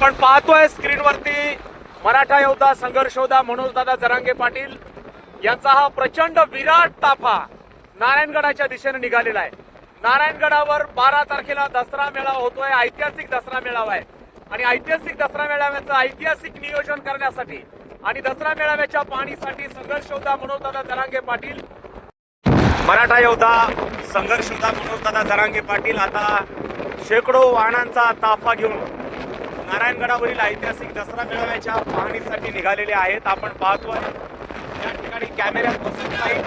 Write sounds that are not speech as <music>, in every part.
आपण पाहतोय स्क्रीनवरती मराठा योद्धा संघर्ष योद्धा मनोज जरांगे पाटील यांचा हा प्रचंड विराट ताफा नारायणगडाच्या दिशेने निघालेला आहे. नारायणगडावर बारा तारखेला दसरा मेळावा होतोय ऐतिहासिक दसरा मेळावा आहे. आणि ऐतिहासिक दसरा मेळाव्याचं ऐतिहासिक नियोजन करण्यासाठी आणि दसरा मेळाव्याच्या पाहणीसाठी संघर्ष योद्धा मनोज जरांगे पाटील मराठा योद्धा संघर्ष योद्धा मनोजदादा जरांगे पाटील आता शेकडो वाहनांचा ताफा घेऊन नारायणगडावरील ऐतिहासिक दसरा मेळाव्याच्या पाहणीसाठी निघालेले आहेत. आपण पाहतो या ठिकाणी कॅमेऱ्यात बसत नाही.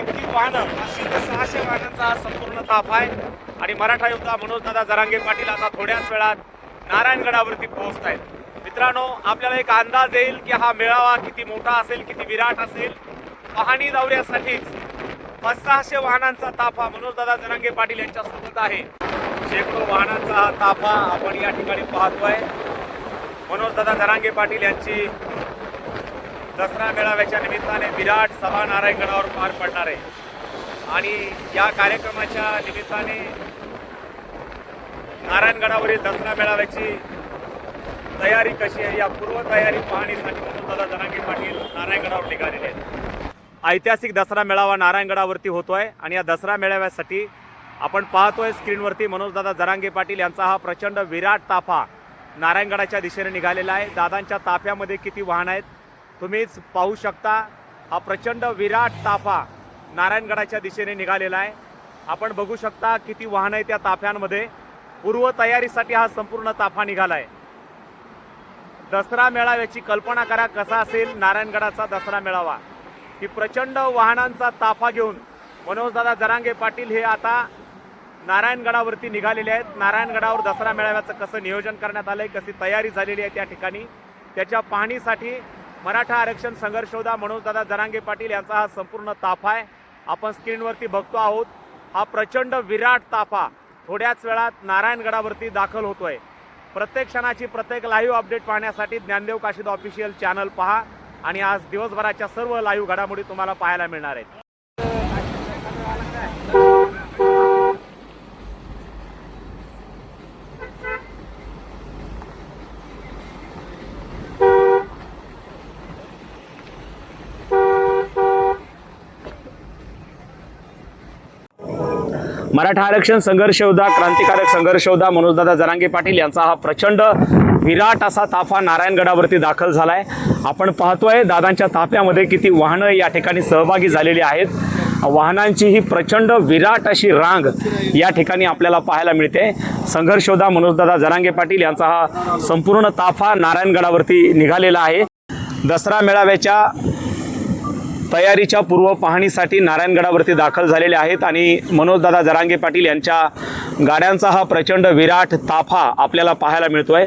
इतकी वाहनं पाचशे ते सहाशे वाहनांचा संपूर्ण ताफ आहे. आणि मराठा योद्धा मनोजदादा जरांगे पाटील आता थोड्याच वेळात नारायणगडावरती पोहोचत आहेत. मित्रांनो आपल्याला एक अंदाज येईल की हा मेळावा किती मोठा असेल किती विराट असेल. पाहणी दौऱ्यासाठीच पाच सहाशे वाहनांचा ताफा मनोजदादा जरांगे पाटील यांच्यासोबत आहे. शेकडो वाहनांचा हा ताफा आपण या ठिकाणी पाहतोय. मनोजदादा धरांगे पाटील यांची दसरा मेळाव्याच्या निमित्ताने विराट सभा नारायणगडावर पार पडणार आहे. आणि या कार्यक्रमाच्या निमित्ताने नारायणगडावरील दसरा मेळाव्याची तयारी कशी आहे? या पूर्वतयारी पाहणीसाठी मनोजदादा धरांगे पाटील नारायणगडावर निघालेले आहेत. ऐतिहासिक दसरा मेळावा नारायणगडावरती होतोय आणि या दसरा मेळाव्यासाठी आपण पाहतोय स्क्रीनवरती मनोजदादा जरांगे पाटील यांचा हा प्रचंड विराट ताफा नारायणगडाच्या दिशेने निघालेला आहे. दादांच्या ताफ्यामध्ये किती वाहन आहेत तुम्हीच पाहू शकता. हा प्रचंड विराट ताफा नारायणगडाच्या दिशेने निघालेला आहे. आपण बघू शकता किती वाहन आहे त्या ताफ्यांमध्ये. पूर्वतयारीसाठी हा संपूर्ण ताफा निघाला आहे दसरा मेळाव्याची कल्पना करा कसा असेल नारायणगडाचा दसरा मेळावा. की प्रचंड वाहनांचा ताफा घेऊन मनोजदादा जरांगे पाटील हे आता नारायणगडावरती निघालेले आहेत. नारायणगडावर दसरा मेळाव्याचं कसं नियोजन करण्यात आलं आहे कशी तयारी झालेली आहे त्या ठिकाणी. त्याच्या पाहणीसाठी मराठा आरक्षण संघर्षोदा म्हणून मनोजदादा जरांगे पाटील यांचा हा संपूर्ण ताफा आहे. आपण स्क्रीनवरती बघतो आहोत हा प्रचंड विराट ताफा थोड्याच वेळात नारायणगडावरती दाखल होतोय. प्रत्येक क्षणाची प्रत्येक लाईव्ह अपडेट पाहण्यासाठी ज्ञानदेव काशीद ऑफिशियल चॅनल पहा आणि आज दिवसभराच्या सर्व लाईव्ह घडामोडी तुम्हाला पाहायला मिळणार आहेत. मराठा आरक्षण संघर्ष योद्धा क्रांतिकारक संघर्ष योद्धा मनोजदादा जरांगे पाटील यांचा हा प्रचंड विराट असा ताफा नारायणगडावरती दाखल झाला आहे आपण पाहतोय दादांच्या ताफ्यामध्ये किती वाहनं या ठिकाणी सहभागी झालेली आहेत. वाहनांची ही प्रचंड विराट अशी रांग या ठिकाणी आपल्याला पाहायला मिळते. संघर्षोधा मनोजदादा जरांगे पाटील यांचा हा संपूर्ण ताफा नारायणगडावरती निघालेला आहे. दसरा मेळाव्याच्या तयारीच्या पूर्व पाहणीसाठी नारायणगडावरती दाखल झालेले आहेत आणि मनोजदादा जरांगे पाटील यांच्या गाड्यांचा हा प्रचंड विराट ताफा आपल्याला पाहायला मिळतो आहे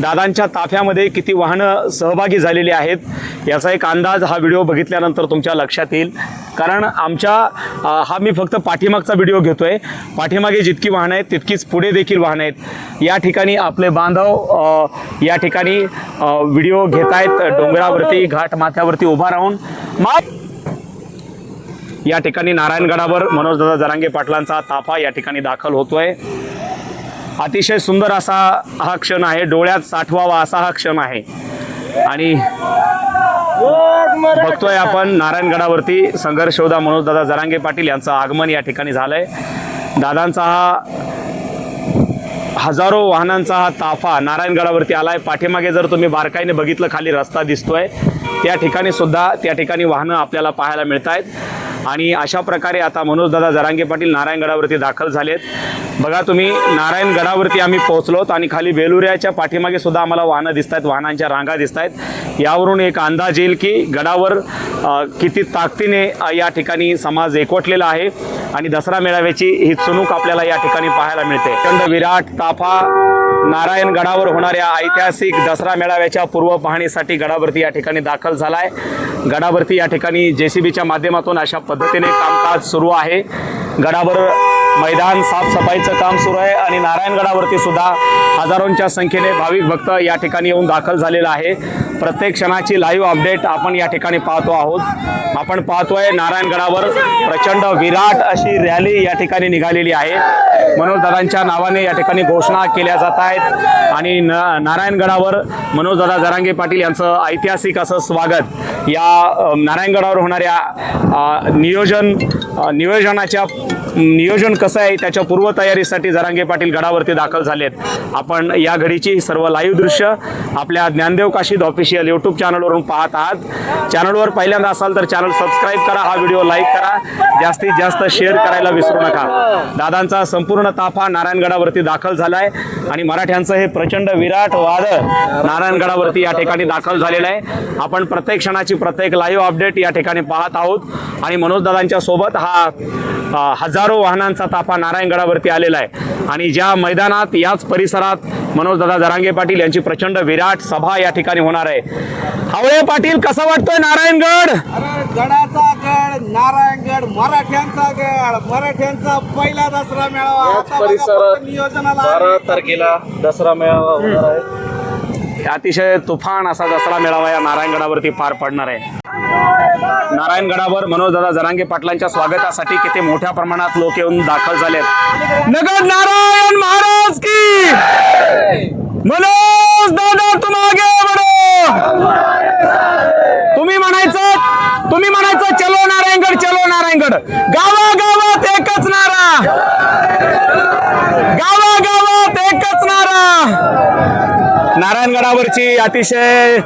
दादांच्या ताफ्यामध्ये किती वाहनं सहभागी झालेली आहेत याचा एक अंदाज हा व्हिडिओ बघितल्यानंतर तुमच्या लक्षात येईल. कारण आमच्या हा मी फक्त पाठीमागचा व्हिडिओ घेतो आहे पाठीमागे जितकी वाहनं आहेत तितकीच पुढे देखील वाहनं आहेत. या ठिकाणी आपले बांधव या ठिकाणी व्हिडिओ घेत आहेत डोंगरावरती घाट माथ्यावरती उभा राहून. माप! या ठिकाणी नारायणगडावर मनोजदादा जरांगे पाटलांचा ताफा या ठिकाणी दाखल होतोय. अतिशय सुंदर असा हा क्षण आहे. डोळ्यात साठवावा असा हा क्षण आहे. आणि बघतोय आपण नारायणगडावरती संघर्षोदा मनोजदादा जरांगे पाटील यांचं आगमन या ठिकाणी झालंय. दादांचा हा हजारो वाहनांचा हा ताफा नारायणगडावरती आलाय. पाठीमागे जर तुम्ही बारकाईने बघितलं खाली रस्ता दिसतोय. त्या ठिकाणी सुद्धा त्या ठिकाणी वाहनं आपल्याला पाहायला मिळत आहेत आणि अशा प्रकारे आता मनोजदादा जरांगे पाटील नारायणगडावरती दाखल झालेत. बघा तुम्ही नारायणगडावरती आम्ही पोहोचलोत आणि खाली बेलुऱ्याच्या पाठीमागे सुद्धा आम्हाला वाहनं दिसत आहेत वाहनांच्या रांगा दिसत आहेत यावरून एक अंदाज येईल की गडावर किती ताकदीने या ठिकाणी समाज एकवटलेला आहे. आणि दसरा मेळाव्याची ही चुणूक आपल्याला या ठिकाणी पाहायला मिळते. विराट विराट ताफा नारायणगडावर होणाऱ्या ऐतिहासिक दसरा मेळाव्याच्या पूर्व पाहणीसाठी गडावरती या ठिकाणी दाखल झाला आहे गडावरती या ठिकाणी जे सी बीच्या माध्यमातून अशा पद्धतीने कामकाज सुरू आहे. गडावर मैदान साफसफाईचं काम सुरू आहे आणि नारायणगडावरती सुद्धा हजारोंच्या संख्येने भाविक भक्त या ठिकाणी येऊन दाखल झालेला आहे. प्रत्येक क्षणाची लाईव्ह अपडेट आपण या ठिकाणी पाहतो आहोत. आपण पाहतोय नारायणगडावर प्रचंड विराट अशी रॅली या ठिकाणी निघालेली आहे. मनोजदादांच्या नावाने या ठिकाणी घोषणा केल्या जात आहेत. आणि न नारायणगडावर मनोजदादा जरांगे पाटील यांचं ऐतिहासिक असं स्वागत या नारायणगडावर होणाऱ्या नियोजन नियोजनाच्या नियोजन कसं आहे त्याच्या पूर्वतयारीसाठी जरांगे पाटील गडावरती दाखल झालेत. आपण या घडीची सर्व लाईव्ह दृश्य आपल्या ज्ञानदेव काशीद ऑफिशियल यूट्यूब चॅनलवरून पाहत आहात. चॅनलवर पहिल्यांदा असाल तर चॅनल सबस्क्राईब करा हा व्हिडिओ लाईक करा. जास्तीत जास्त शेअर करायला विसरू नका. दादांचा संपूर्ण ताफा नारायणगडावरती दाखल झालाय आणि मराठ्यांचं हे प्रचंड विराट वादळ नारायणगडावरती या ठिकाणी दाखल झालेलं आहे. आपण प्रत्येक क्षणाची प्रत्येक लाईव्ह अपडेट या ठिकाणी पाहत आहोत. आणि मनोज दादांच्या सोबत हा हजारो वाहनांचा ताफा नारायणगडावरती आलेला आहे. आणि ज्या मैदानात याच परिसरात मनोजदादा जरांगे पाटील यांची प्रचंड विराट सभा या ठिकाणी होणार आहे. हावळे पाटील कसं वाटतोय नारायणगड? गडाचा गड नारायणगड मराठ्यांचा गड मराठ्यांचा पहिला दसरा मेळावा. नियोजनाला बारा तारखेला दसरा मेळावा होणार आहे. अतिशय तुफान असा दसरा मेळावा या नारायणगडावरती पार पडणार आहे. नारायणगडावर मनोजदादा जरांगे पाटलांच्या स्वागतासाठी किती मोठ्या प्रमाणात लोक येऊन दाखल झालेत. नगर नारायण महाराज की! मनोज दादा तुम आगे बडो! तुम्ही म्हणायचं तुम्ही म्हणायचं चलो नारायणगड चलो नारायणगड. गावा गावात एकच नारा. गावा गावात एकच नारा. नारायणगडावरची अतिशय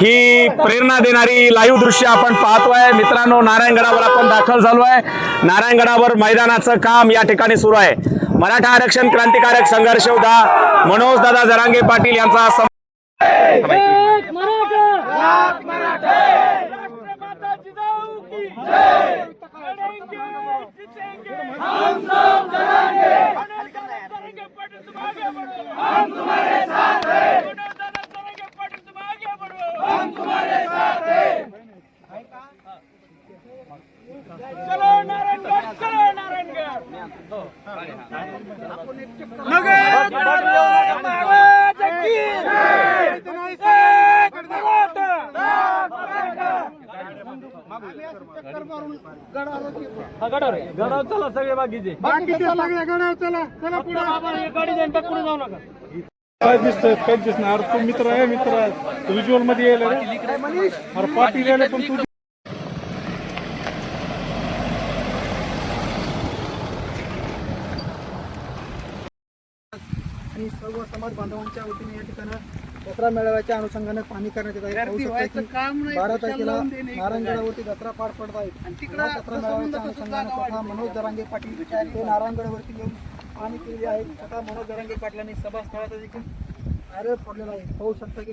ही प्रेरणा देणारी लाईव्ह दृश्य आपण पाहतोय. मित्रांनो नारायणगडावर आपण दाखल झालो आहे. नारायणगडावर मैदानाचं काम या ठिकाणी सुरू आहे. मराठा आरक्षण क्रांतिकारक संघर्ष उदा मनोज दादा जरांगे पाटील यांचा सं- राष्ट्रमाता जिजाऊ की जय लड़ेंगे जीतेंगे हम सब लड़ेंगे करेंगे पट तुम आगे बढ़ो हम तुम्हारे साथ हैं करेंगे पट तुम आगे बढ़ो हम तुम्हारे साथ हैं चलो नारायणगढ़ चलो नारायणगढ़ नगर नारायण महाराज की जय एक मराठा मराठा काय दिसतंय? काय दिसणार तू मित्र आहे मित्र आहे. तू व्हिज्युअलमध्ये यायला रे. अरे पाटील यायला पण तू आणि सर्व समाज बांधवांच्या वतीने या ठिकाणी दसरा मेळाव्याच्या अनुषंगाने पाणी करण्यात येत आहे. बारा तारखेला नारायणगडावरती दसरा पार पडत आहे. दसरा मेळाव्याच्या अनुषंगाने स्वतः मनोज जरांगे पाटील हे नारायणगडावरती येऊन पाणी केलेले आहे स्वतः मनोज जरांगे पाटलांनी सभास्थळाचा देखील आरोप पडलेला आहे. पाहू शकता की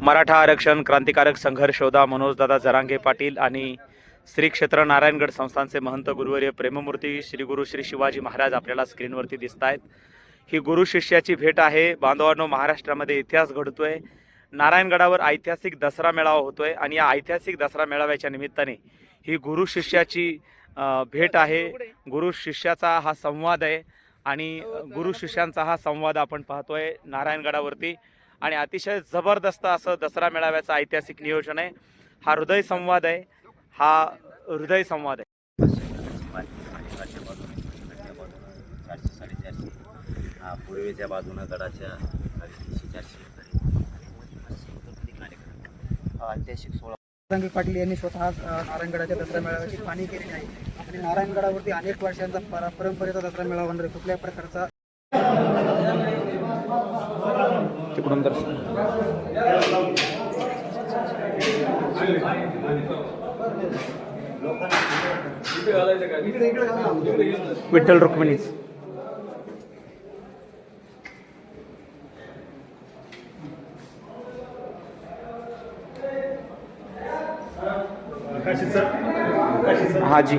मराठा आरक्षण क्रांतिकारक संघर्ष योद्धा मनोजदादा जरांगे पाटील आणि श्री क्षेत्र नारायणगड संस्थांचे महंत गुरुवर्य प्रेममूर्ती श्री गुरु श्री शिवाजी महाराज आपल्याला स्क्रीनवरती दिसत आहेत ही गुरु शिष्याची भेट आहे. बांधवांनो महाराष्ट्रामध्ये इतिहास घडतोय. नारायणगडावर ऐतिहासिक दसरा मेळावा होतोय आणि या ऐतिहासिक दसरा मेळाव्याच्या निमित्ताने ही गुरु शिष्याची भेट आहे. गुरु शिष्याचा हा संवाद आहे आणि गुरु शिष्यांचा हा संवाद आपण पाहतोय नारायणगडावरती. आणि अतिशय जबरदस्त असं दसरा मेळाव्याचं ऐतिहासिक नियोजन आहे. हा हृदय संवाद आहे. हा हृदय संवाद आहे. चारशे साडेचारशे हा पूर्वेच्या बाजूनं गडाच्या चारशे ऐतिहासिक सोळा जरांगे पाटील यांनी स्वतः नारायणगडाच्या दसरा मेळाव्याची पाणी केलेली आहे आणि नारायणगडावरती अनेक वर्षांचा पर- परंपरेचा दसरा मेळावा होणार आहे. कुठल्याही प्रकारचा तिकडून तर रुक्मिणी माजी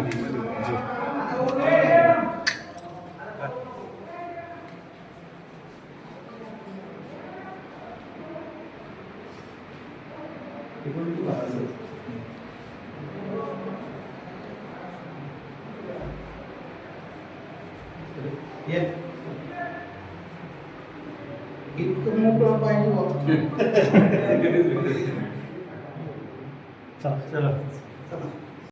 इतकं मोकळं पाहिजे <laughs> चला चला.